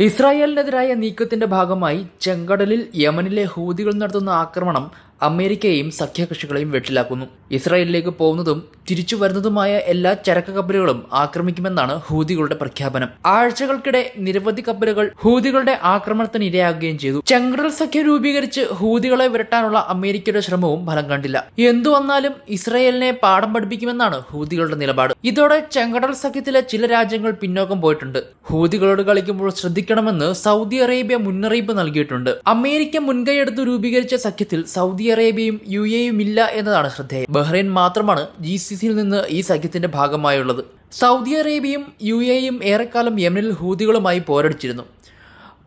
ഇസ്രായേലിനെതിരായ നീക്കത്തിന്റെ ഭാഗമായി ചെങ്കടലിൽ യമനിലെ ഹൂതികൾ നടത്തുന്ന ആക്രമണം അമേരിക്കയെയും സഖ്യകക്ഷികളെയും വെട്ടിലാക്കുന്നു. ഇസ്രായേലിലേക്ക് പോകുന്നതും തിരിച്ചു വരുന്നതുമായ എല്ലാ ചരക്ക് കപ്പലുകളും ആക്രമിക്കുമെന്നാണ് ഹൂതികളുടെ പ്രഖ്യാപനം. ആഴ്ചകൾക്കിടെ നിരവധി കപ്പലുകൾ ഹൂതികളുടെ ആക്രമണത്തിന് ഇരയാകുകയും ചെയ്തു. ചെങ്കടൽ സഖ്യം രൂപീകരിച്ച് ഹൂതികളെ വിരട്ടാനുള്ള അമേരിക്കയുടെ ശ്രമവും ഫലം കണ്ടില്ല. എന്തു വന്നാലും ഇസ്രായേലിനെ പാഠം പഠിപ്പിക്കുമെന്നാണ് ഹൂതികളുടെ നിലപാട്. ഇതോടെ ചെങ്കടൽ സഖ്യത്തിലെ ചില രാജ്യങ്ങൾ പിന്നോക്കം പോയിട്ടുണ്ട്. ഹൂതികളോട് കളിക്കുമ്പോൾ ശ്രദ്ധിക്കണമെന്ന് സൗദി അറേബ്യ മുന്നറിയിപ്പ് നൽകിയിട്ടുണ്ട്. അമേരിക്ക മുൻകൈയെടുത്ത് രൂപീകരിച്ച സഖ്യത്തിൽ സൗദി അറേബ്യയും യു എയും ഇല്ല എന്നതാണ് ശ്രദ്ധേയം. ബഹ്റൈൻ മാത്രമാണ് ജി സി സിയിൽ നിന്ന് ഈ സഖ്യത്തിന്റെ ഭാഗമായുള്ളത്. സൗദി അറേബ്യയും യു എയും ഏറെക്കാലം യമനിൽ ഹൂതികളുമായി പോരടിച്ചിരുന്നു.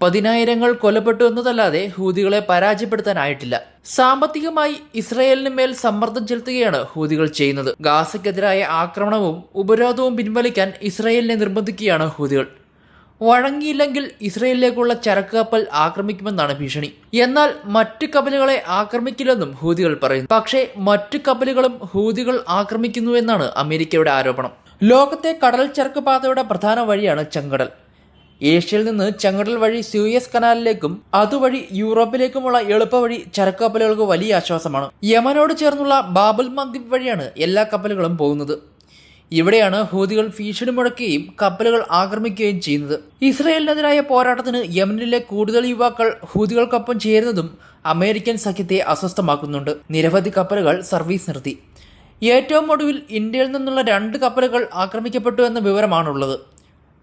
പതിനായിരങ്ങൾ കൊല്ലപ്പെട്ടു എന്നതല്ലാതെ ഹൂതികളെ പരാജയപ്പെടുത്താനായിട്ടില്ല. സാമ്പത്തികമായി ഇസ്രയേലിന് മേൽ സമ്മർദ്ദം ചെലുത്തുകയാണ് ഹൂതികൾ ചെയ്യുന്നത്. ഗാസയ്ക്കെതിരായ ആക്രമണവും ഉപരോധവും പിൻവലിക്കാൻ ഇസ്രയേലിനെ നിർബന്ധിക്കുകയാണ് ഹൂതികൾ. വഴങ്ങിയില്ലെങ്കിൽ ഇസ്രയേലിലേക്കുള്ള ചരക്ക് കപ്പൽ ആക്രമിക്കുമെന്നാണ് ഭീഷണി. എന്നാൽ മറ്റു കപ്പലുകളെ ആക്രമിക്കില്ലെന്നും ഹൂതികൾ പറയുന്നു. പക്ഷേ മറ്റു കപ്പലുകളും ഹൂതികൾ ആക്രമിക്കുന്നുവെന്നാണ് അമേരിക്കയുടെ ആരോപണം. ലോകത്തെ കടൽ ചരക്ക് പാതയുടെ പ്രധാന വഴിയാണ് ചെങ്കടൽ. ഏഷ്യയിൽ നിന്ന് ചെങ്കടൽ വഴി സ്യൂയസ് കനാലിലേക്കും അതുവഴി യൂറോപ്പിലേക്കുമുള്ള എളുപ്പവഴി ചരക്ക് കപ്പലുകൾക്ക് വലിയ ആശ്വാസമാണ്. യമനോട് ചേർന്നുള്ള ബാബുൽ മന്ദിപ് വഴിയാണ് എല്ലാ കപ്പലുകളും പോകുന്നത്. ഇവിടെയാണ് ഹൂതികൾ ഭീഷണി മുഴക്കുകയും കപ്പലുകൾ ആക്രമിക്കുകയും ചെയ്യുന്നത്. ഇസ്രയേലിനെതിരായ പോരാട്ടത്തിന് യമനിലെ കൂടുതൽ യുവാക്കൾ ഹൂതികൾക്കൊപ്പം ചേരുന്നതും അമേരിക്കൻ സഖ്യത്തെ അസ്വസ്ഥമാക്കുന്നുണ്ട്. നിരവധി കപ്പലുകൾ സർവീസ് നിർത്തി. ഏറ്റവും ഒടുവിൽ ഇന്ത്യയിൽ നിന്നുള്ള രണ്ട് കപ്പലുകൾ ആക്രമിക്കപ്പെട്ടു എന്ന വിവരമാണുള്ളത്.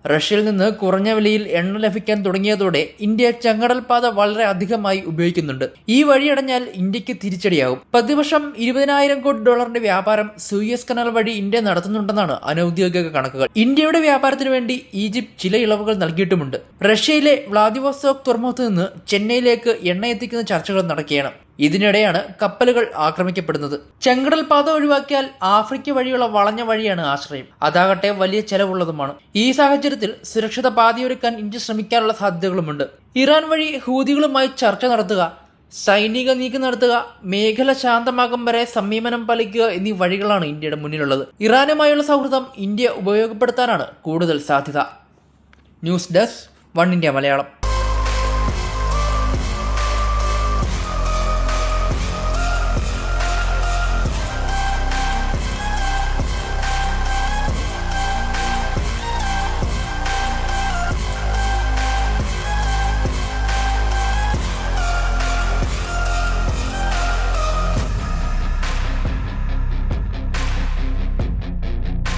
റഷ്യയിൽ നിന്ന് കുറഞ്ഞ വിലയിൽ എണ്ണ ലഭിക്കാൻ തുടങ്ങിയതോടെ ഇന്ത്യ ചങ്ങടൽ പാത വളരെ അധികമായി ഉപയോഗിക്കുന്നുണ്ട്. ഈ വഴിയടഞ്ഞാൽ ഇന്ത്യയ്ക്ക് തിരിച്ചടിയാകും. പ്രതിവർഷം ഇരുപതിനായിരം കോടി ഡോളറിന്റെ വ്യാപാരം സൂയസ് കനാൽ വഴി ഇന്ത്യ നടത്തുന്നുണ്ടെന്നാണ് അനൌദ്യോഗിക കണക്കുകൾ. ഇന്ത്യയുടെ വ്യാപാരത്തിന് വേണ്ടി ഈജിപ്ത് ചില ഇളവുകൾ നൽകിയിട്ടുമുണ്ട്. റഷ്യയിലെ വ്ളാദിവോസ്റ്റോക്ക് തുറമുഖത്ത് നിന്ന് ചെന്നൈയിലേക്ക് എണ്ണ എത്തിക്കുന്ന ചർച്ചകൾ നടക്കുകയാണ്. ഇതിനിടെയാണ് കപ്പലുകൾ ആക്രമിക്കപ്പെടുന്നത്. ചെങ്കടൽ പാത ഒഴിവാക്കിയാൽ ആഫ്രിക്ക വഴിയുള്ള വളഞ്ഞ വഴിയാണ് ആശ്രയം. അതാകട്ടെ വലിയ ചെലവുള്ളതുമാണ്. ഈ സാഹചര്യത്തിൽ സുരക്ഷിത പാതയൊരുക്കാൻ ഇന്ത്യ ശ്രമിക്കാനുള്ള സാധ്യതകളുമുണ്ട്. ഇറാൻ വഴി ഹൂതികളുമായി ചർച്ച നടത്തുക സൈനിക നീക്കം നടത്തുക മേഖല ശാന്തമാകും വരെ സമീപനം പാലിക്കുക എന്നീ വഴികളാണ് ഇന്ത്യയുടെ മുന്നിലുള്ളത്. ഇറാനുമായുള്ള സൗഹൃദം ഇന്ത്യ ഉപയോഗപ്പെടുത്താനാണ് കൂടുതൽ സാധ്യത. News desk one India Malayalam.